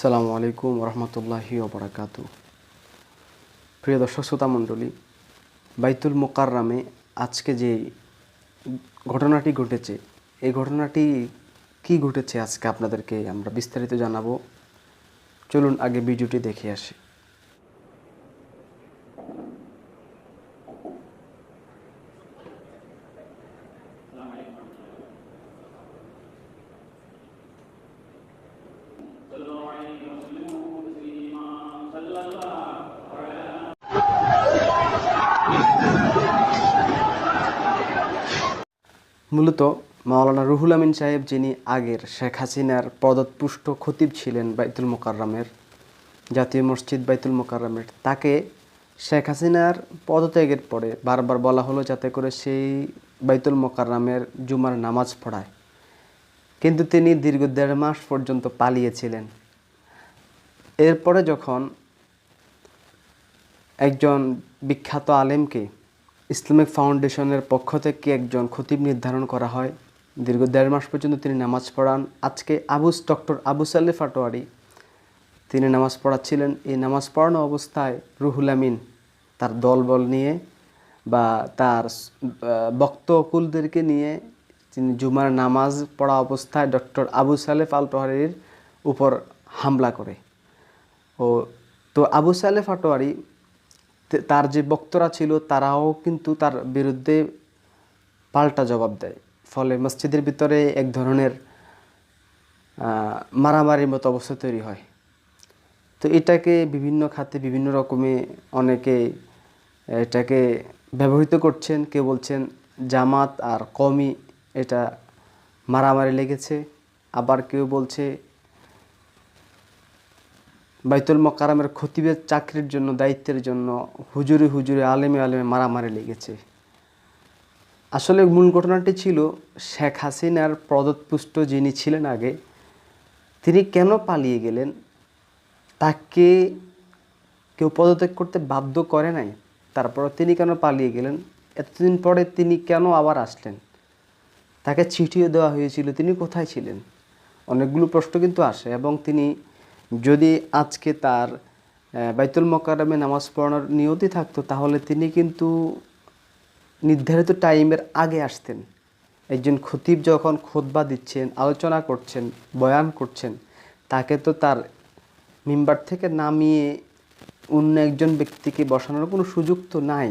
সালামু আলাইকুম রহমতুল্লাহি ওবরাকাতু। প্রিয় দর্শক, শ্রোতা মণ্ডলী, বাইতুল মোকাররামে আজকে যে ঘটনাটি ঘটেছে, এই ঘটনাটি কি ঘটেছে আজকে আপনাদেরকে আমরা বিস্তারিত জানাব। চলুন আগে ভিডিওটি দেখে আসি। মূলত মাওলানা রুহুল আমিন সাহেব যিনি আগের শেখ হাসিনার পদতপুষ্ট খতিব ছিলেন বাইতুল মোকাররমের, জাতীয় মসজিদ বাইতুল মোকাররমের, তাকে শেখ হাসিনার পদত্যাগের পরে বারবার বলা হলো যাতে করে সেই বাইতুল মোকাররমের জুমার নামাজ পড়ায়। কিন্তু তিনি দীর্ঘ দেড় মাস পর্যন্ত পালিয়েছিলেন। এরপরে যখন একজন বিখ্যাত আলেমকে ইসলামিক ফাউন্ডেশনের পক্ষ থেকে একজন খতিব নির্ধারণ করা হয়। দীর্ঘ দেড় মাস পর্যন্ত তিনি নামাজ পড়ান। আজকে আবুস ডক্টর আবু সাল্লে ফাটোয়ারি, তিনি নামাজ পড়াচ্ছিলেন। এই নামাজ পড়ানো অবস্থায় রুহুল আমিন তার দলবল নিয়ে বা তার বক্তকুলদেরকে নিয়ে তিনি জুমার নামাজ পড়া অবস্থায় ডক্টর আবু সালেফ আল তোহারির উপর হামলা করে। ও, তো আবু সালে ফাটোয়ারি তে- তার যে বক্তরা ছিল, তারাও কিন্তু তার বিরুদ্ধে পাল্টা জবাব দেয়। ফলে মসজিদের ভিতরে এক ধরনের মারামারির মতো অবস্থা তৈরি হয়। তো এটাকে বিভিন্ন খাতে বিভিন্ন রকমে অনেকে এটাকে ব্যবহৃত করছেন। কেউ বলছেন, জামাত আর কমই এটা মারামারি লেগেছে। আবার কেউ বলছে বাইতুল মকারামের খতিবের চাকরির জন্য, দায়িত্বের জন্য হুজুরে হুজুরে, আলেমে আলেমে মারামারি লেগেছে। আসলে মূল ঘটনাটি ছিল শেখ হাসিনার পদতপুষ্ট যিনি ছিলেন আগে, তিনি কেন পালিয়ে গেলেন? তাকে কেউ পদত্যাগ করতে বাধ্য করে নাই তারপর তিনি কেন পালিয়ে গেলেন? এতদিন পরে তিনি কেন আবার আসলেন? তাকে চিঠিও দেওয়া হয়েছিল, তিনি কোথায় ছিলেন? অনেকগুলো প্রশ্ন কিন্তু আসে এবং তিনি যদি আজকে তার বাইতুল মকারমে নামাজ পড়ানোর নিয়তি থাকতো, তাহলে তিনি কিন্তু নির্ধারিত টাইমের আগে আসতেন। একজন খতিব যখন খোদবা দিচ্ছেন, আলোচনা করছেন, বয়ান করছেন, তাকে তো তার মেম্বার থেকে নামিয়ে অন্য একজন ব্যক্তিকে বসানোর কোনো সুযোগ তো নাই।